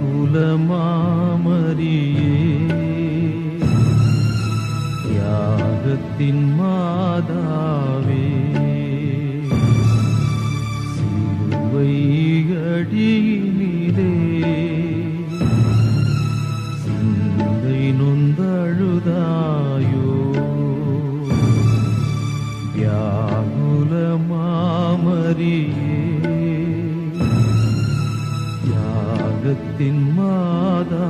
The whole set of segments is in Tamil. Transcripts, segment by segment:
குலமாமரியே. தியாகத்தின் மாதாவே. சிலுவை அடியினிலே சிந்தை நொந்தழுதாயோ. யாகத்தின் மாதா.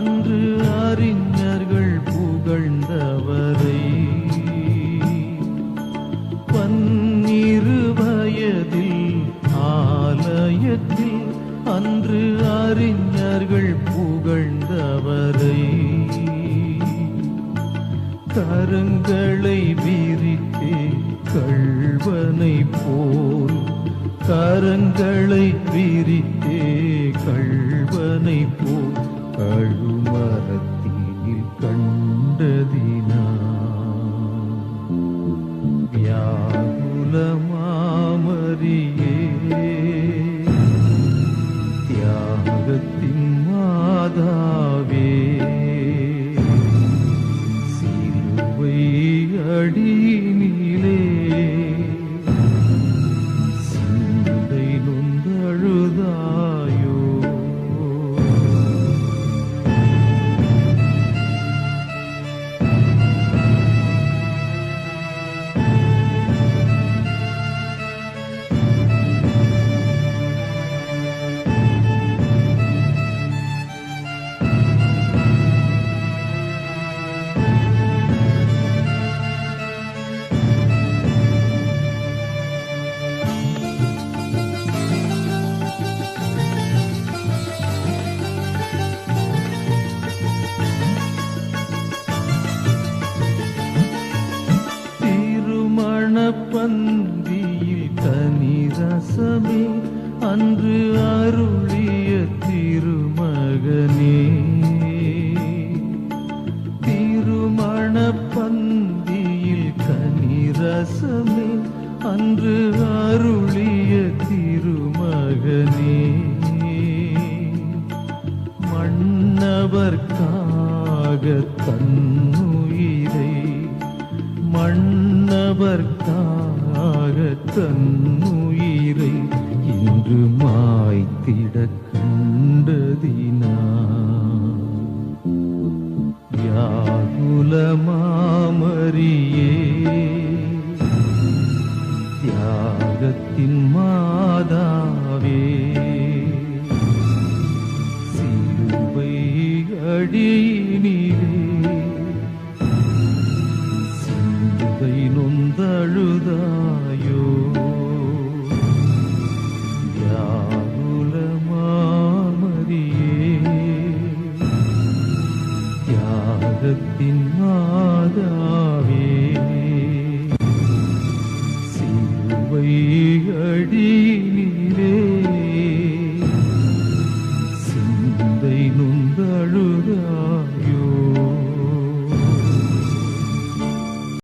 அன்று அறிஞர்கள் புகழ்ந்தவரை. பன்னிரு வயதில் ஆலயத்தில் அன்று அறிஞர்கள் புகழ்ந்தவரை. கரங்களை விரித்தே கள்வனை போல் கரங்களை விரித்தே வியாகுல தியாகத்தின் மாதாவே. பந்தியில் கனிரசமே அன்று அருளிய திருமகனே. திருமண பந்தியில் கனிரசமே அன்று அருளிய திருமகனே. மன்னவர்க்காக தன்னுயிரை மன்னவர்க்காக தன்னுயிரை இன்று மாய்த்திட கண்டதினா யாகுல மாமரியே தியாகத்தின் மாதாவே சிலுவை அடியே மாதாவே. சிலுவை அடி